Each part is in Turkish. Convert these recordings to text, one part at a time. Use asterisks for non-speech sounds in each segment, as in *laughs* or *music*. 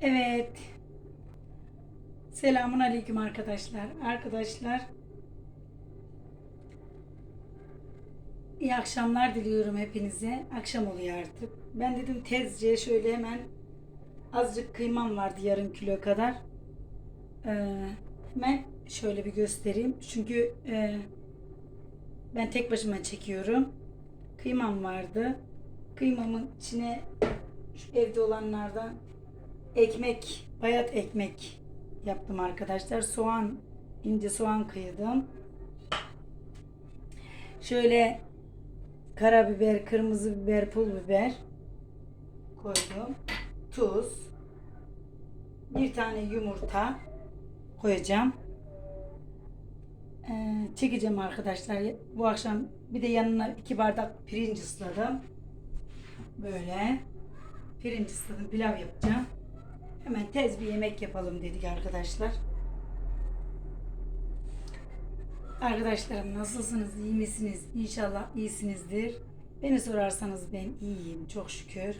Evet. Selamun aleyküm arkadaşlar. Arkadaşlar iyi akşamlar diliyorum hepinize. Akşam oluyor artık. Ben dedim tezce şöyle hemen azıcık kıymam vardı yarım kilo kadar. Ee, hemen şöyle bir göstereyim. Çünkü e, ben tek başıma çekiyorum. Kıymam vardı. Kıymamın içine şu evde olanlardan ekmek, bayat ekmek yaptım arkadaşlar. Soğan, ince soğan kıydım. Şöyle karabiber, kırmızı biber, pul biber koydum. Tuz. Bir tane yumurta koyacağım. Ee, çekeceğim arkadaşlar. Bu akşam bir de yanına iki bardak pirinç ısladım. Böyle pirinç ısladım. Pilav yapacağım. Hemen tez bir yemek yapalım dedik arkadaşlar. Arkadaşlarım nasılsınız? İyi misiniz? İnşallah iyisinizdir. Beni sorarsanız ben iyiyim. Çok şükür.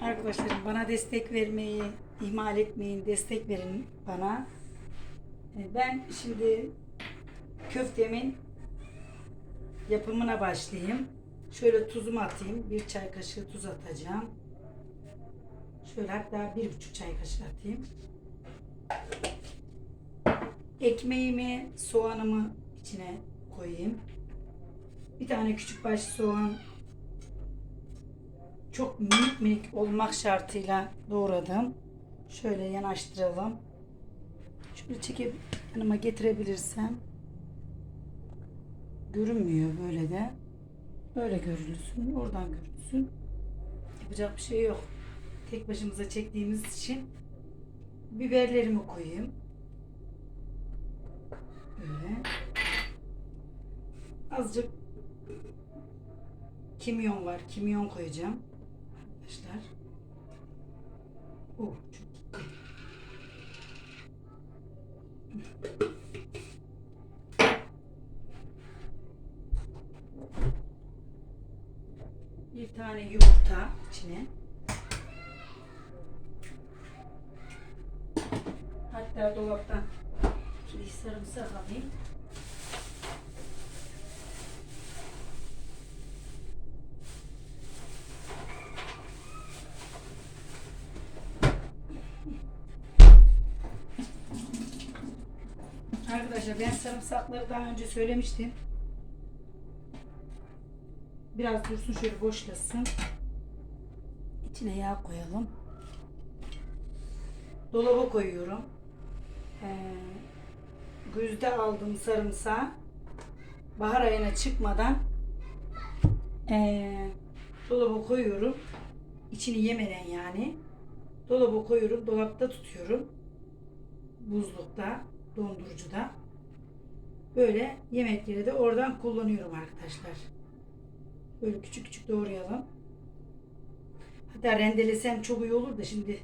Arkadaşlarım bana destek vermeyi ihmal etmeyin. Destek verin bana. E, Ben şimdi köftemin yapımına başlayayım. Şöyle tuzumu atayım. Bir çay kaşığı tuz atacağım. Şöyle hatta bir buçuk çay kaşığı atayım. Ekmeğimi, soğanımı içine koyayım. Bir tane küçük baş soğan çok minik minik olmak şartıyla doğradım. Şöyle yanaştıralım. Şöyle çekip yanıma getirebilirsem görünmüyor böyle de. Böyle görülsün, oradan görülsün. Yapacak bir şey yok. Tek başımıza çektiğimiz için biberlerimi koyayım. Böyle. Azıcık kimyon var. Kimyon koyacağım. Arkadaşlar. Oh, çok. Bir tane yumurta içine. Hatta dolaptan kili sarımsak alayım. Arkadaşlar ben sarımsakları daha önce söylemiştim. Biraz dursun şöyle boşlasın. İçine yağ koyalım. Dolaba koyuyorum. Ee, güzde aldığım sarımsağı bahar ayına çıkmadan ee, dolaba koyuyorum. İçini yemeden yani. Dolaba koyuyorum. Dolapta tutuyorum. Buzlukta, dondurucuda. Böyle yemekleri de oradan kullanıyorum arkadaşlar. Böyle küçük küçük doğrayalım. Hatta rendelesem çok iyi olur da şimdi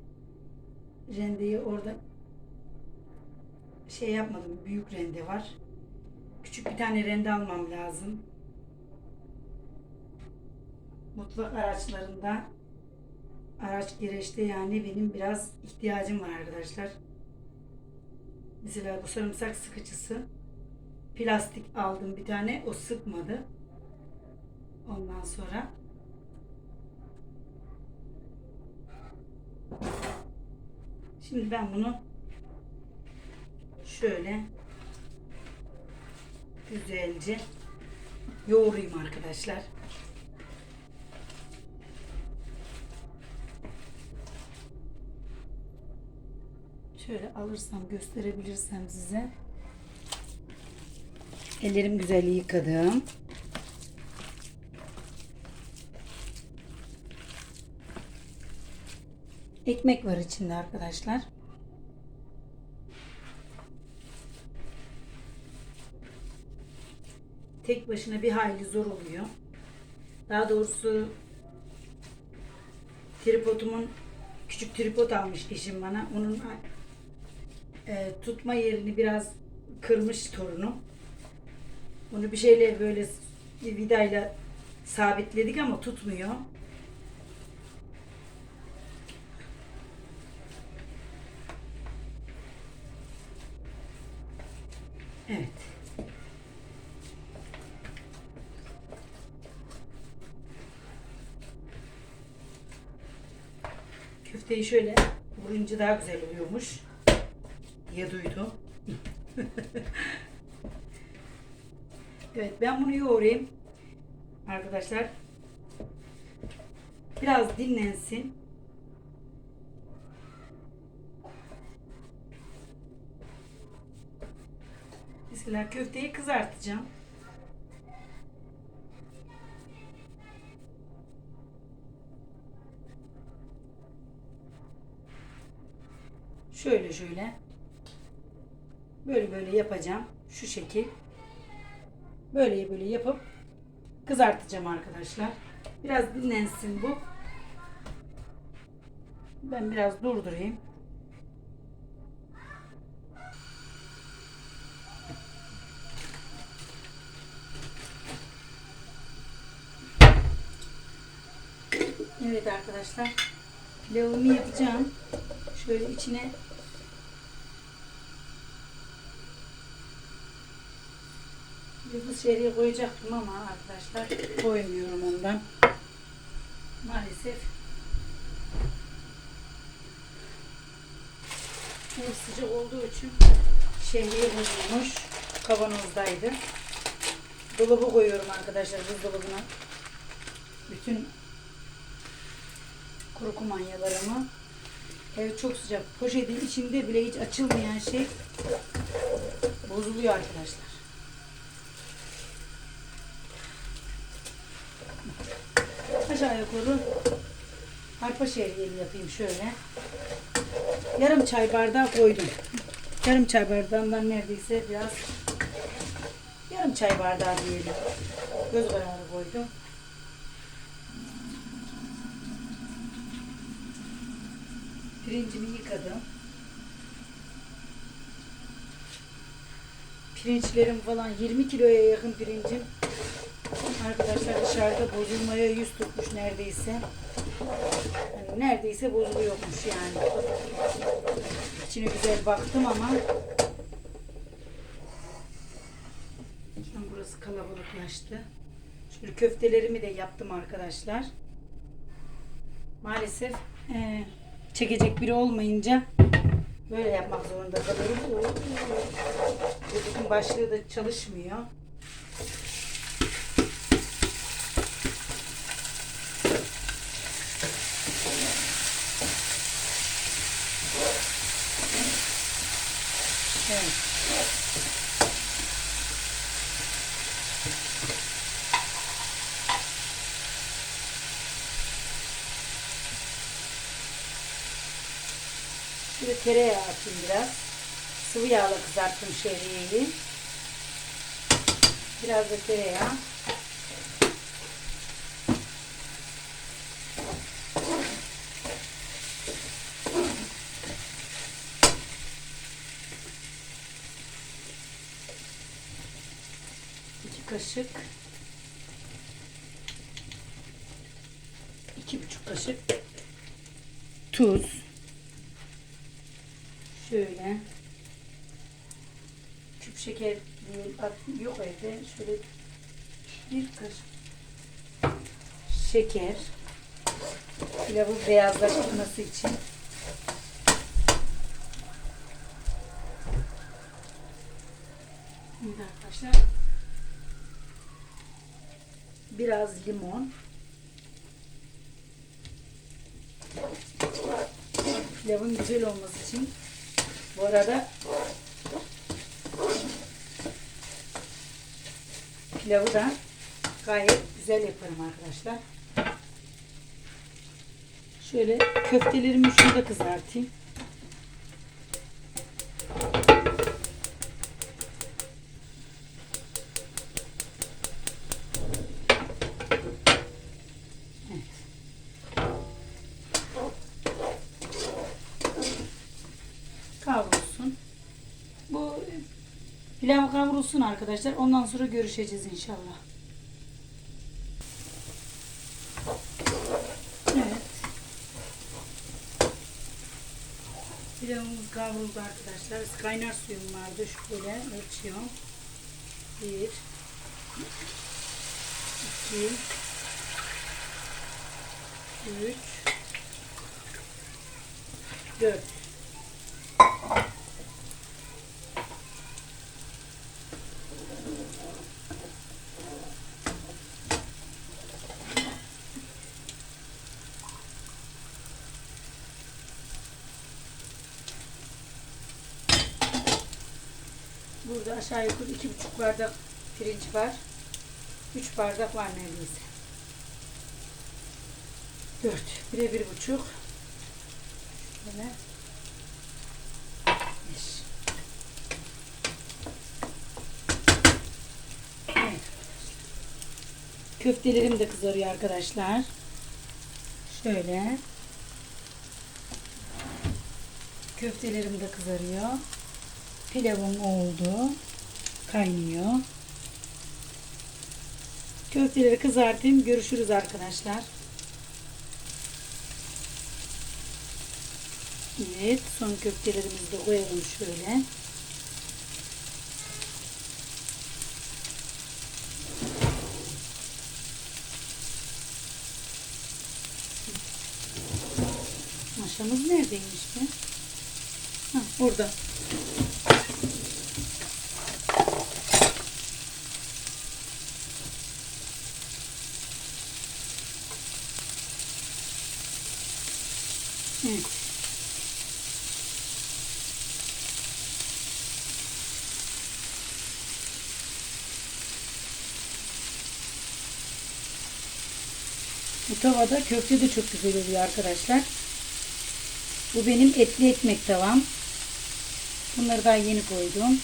rendeyi orada şey yapmadım. Büyük rende var. Küçük bir tane rende almam lazım. Mutfak araçlarında araç gereçte yani benim biraz ihtiyacım var arkadaşlar. Mesela bu sarımsak sıkıcısı plastik aldım bir tane o sıkmadı. Ondan sonra Şimdi ben bunu şöyle güzelce yoğurayım arkadaşlar. Şöyle alırsam gösterebilirsem size. Ellerim güzel yıkadım. Ekmek var içinde arkadaşlar. tek başına bir hayli zor oluyor. Daha doğrusu tripodumun küçük tripod almış eşim bana. Onun e, tutma yerini biraz kırmış torunum. Onu bir şeyle böyle bir vidayla sabitledik ama tutmuyor. Evet. Köfteyi şöyle vurunca daha güzel oluyormuş diye duydum. *laughs* evet ben bunu yoğurayım. Arkadaşlar biraz dinlensin. Mesela köfteyi kızartacağım. Şöyle şöyle. Böyle böyle yapacağım. Şu şekil. Böyle böyle yapıp kızartacağım arkadaşlar. Biraz dinlensin bu. Ben biraz durdurayım. Evet arkadaşlar. Pilavımı yapacağım. Şöyle içine Yıldız şehriye koyacaktım ama arkadaşlar koymuyorum ondan. Maalesef ev sıcak olduğu için şehriye bozulmuş. Kavanozdaydı. Dolaba koyuyorum arkadaşlar buzdolabına. Bütün kuru kumanyalarımı. Ev çok sıcak. Poşetin içinde bile hiç açılmayan şey bozuluyor arkadaşlar. Aşağı yukarı arpa şehriyeli yapayım şöyle. Yarım çay bardağı koydum. Yarım çay bardağından neredeyse biraz yarım çay bardağı diyelim. Göz kararı koydum. Pirincimi yıkadım. Pirinçlerim falan 20 kiloya yakın pirincim. Arkadaşlar dışarıda bozulmaya yüz tutmuş neredeyse. Yani neredeyse bozuluyormuş yani. İçine güzel baktım ama burası kalabalıklaştı. Şöyle köftelerimi de yaptım arkadaşlar. Maalesef eee, çekecek biri olmayınca böyle yapmak zorunda kalıyorum. Dedekin başlığı da çalışmıyor. Evet. Tereyağı atayım biraz. Sıvı yağla kızarttım şehriyeyi. Biraz da tereyağı. İki kaşık. iki buçuk kaşık tuz. Şöyle. Küp şeker yok evde. Şöyle bir kaşık şeker. Pilavı beyazlaştırması için. Arkadaşlar biraz limon. Pilavın güzel olması için bu arada pilavı da gayet güzel yaparım arkadaşlar. Şöyle köftelerimi şurada kızartayım. Pilav kavrulsun arkadaşlar. Ondan sonra görüşeceğiz inşallah. Evet. Pilavımız kavruldu arkadaşlar. Kaynar suyum vardı. Şöyle ölçüyorum. Bir. iki, Üç. Dört. Burada aşağı yukarı iki buçuk bardak pirinç var. Üç bardak var neredeyse. Dört. Bire bir buçuk. Şöyle. Beş. Köftelerim de kızarıyor arkadaşlar. Şöyle. Köftelerim de kızarıyor. Pilavım oldu. Kaynıyor. Köfteleri kızartayım. Görüşürüz arkadaşlar. Evet. Son köftelerimizi de koyalım şöyle. Maşamız neredeymiş be? Ha, orada. Evet. Tavada köfte de çok güzel oluyor arkadaşlar. Bu benim etli ekmek tavam. Bunları daha yeni koydum.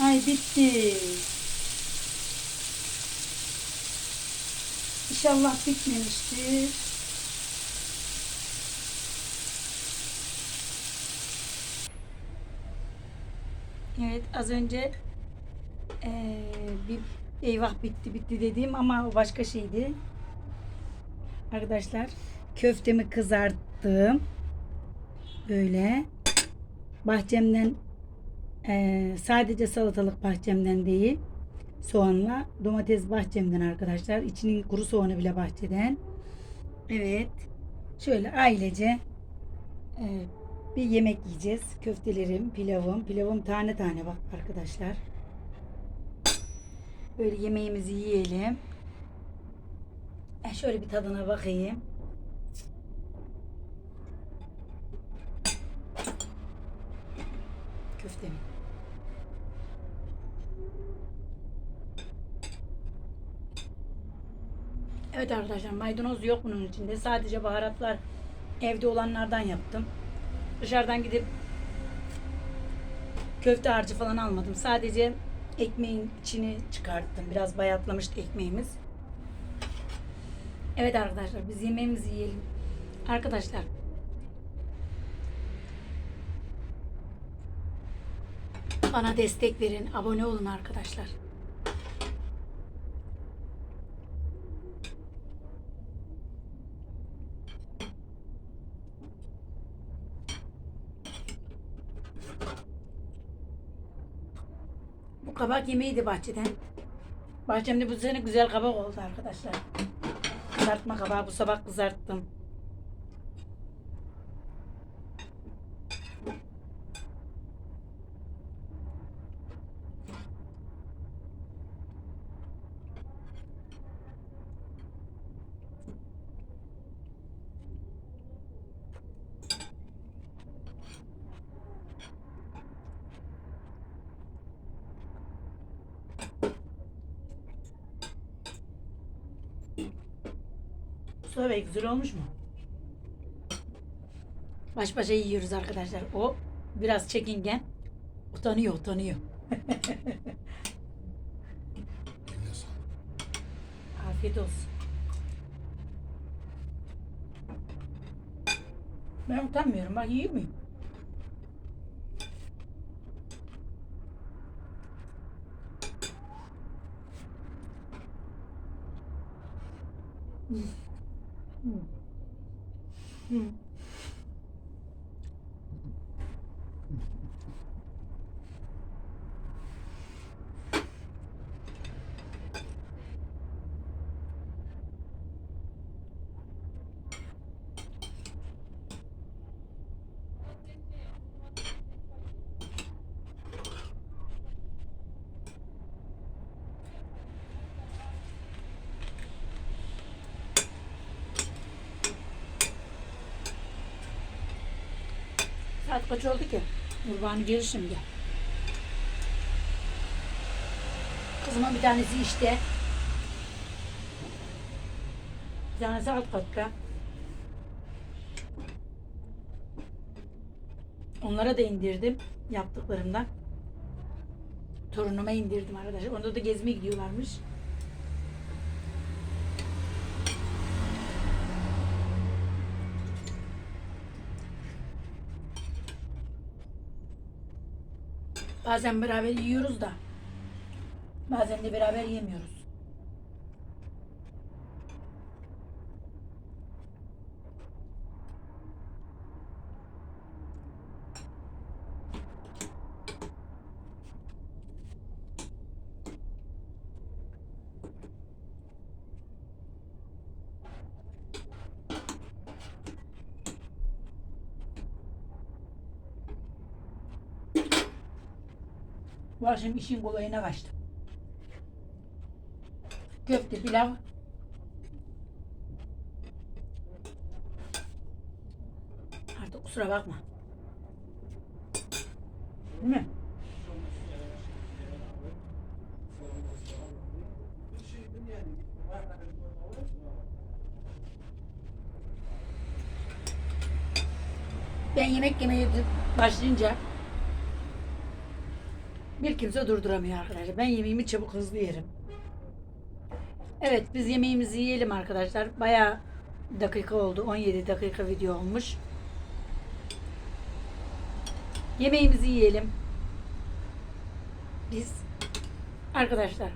Ay bitti. İnşallah bitmemiştir. Evet az önce eee, bir eyvah bitti bitti dediğim ama o başka şeydi. Arkadaşlar köftemi kızarttım. Böyle bahçemden eee, sadece salatalık bahçemden değil soğanla domates bahçemden arkadaşlar. İçinin kuru soğanı bile bahçeden. Evet. Şöyle ailece eee, bir yemek yiyeceğiz. Köftelerim, pilavım. Pilavım tane tane bak arkadaşlar. Böyle yemeğimizi yiyelim. E şöyle bir tadına bakayım. Köftemi. Evet arkadaşlar maydanoz yok bunun içinde. Sadece baharatlar evde olanlardan yaptım. Dışarıdan gidip köfte harcı falan almadım. Sadece ekmeğin içini çıkarttım. Biraz bayatlamıştı ekmeğimiz. Evet arkadaşlar biz yemeğimizi yiyelim. Arkadaşlar bana destek verin. Abone olun arkadaşlar. Kabak yemeğiydi bahçeden. Bahçemde bu sene güzel kabak oldu arkadaşlar. Kızartma kabağı bu sabah kızarttım. Mustafa Bey güzel olmuş mu? Baş başa yiyoruz arkadaşlar. O biraz çekingen. Utanıyor utanıyor. *laughs* Afiyet olsun. Ben utanmıyorum. Bak iyi miyim? Mm-hmm. Hmm. Hmm. Saat kaç oldu ki? Kurbanı gelir şimdi. Kızımın bir tanesi işte. Bir tanesi alt katta. Onlara da indirdim yaptıklarımdan. Torunuma indirdim arkadaşlar. Onda da gezmeye gidiyorlarmış. Bazen beraber yiyoruz da bazen de beraber yemiyoruz. Bu akşam işin kolayına kaçtı. Köfte, pilav. Artık kusura bakma. Değil mi? Ben yemek yemeye başlayınca bir kimse durduramıyor arkadaşlar. Ben yemeğimi çabuk hızlı yerim. Evet biz yemeğimizi yiyelim arkadaşlar. Bayağı dakika oldu. 17 dakika video olmuş. Yemeğimizi yiyelim. Biz arkadaşlar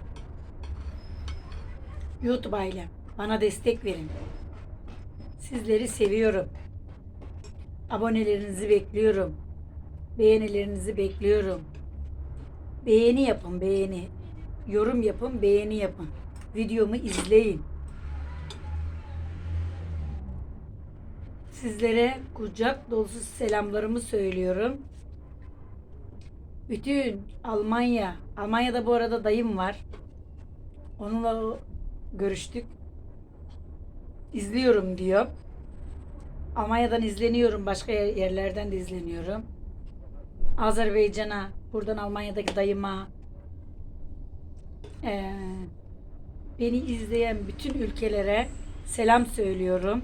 YouTube ailem bana destek verin. Sizleri seviyorum. Abonelerinizi bekliyorum. Beğenilerinizi bekliyorum. Beğeni yapın, beğeni. Yorum yapın, beğeni yapın. Videomu izleyin. Sizlere kucak dolusu selamlarımı söylüyorum. Bütün Almanya, Almanya'da bu arada dayım var. Onunla görüştük. İzliyorum diyor. Almanya'dan izleniyorum, başka yer- yerlerden de izleniyorum. Azerbaycan'a, buradan Almanya'daki dayıma, eee, beni izleyen bütün ülkelere selam söylüyorum.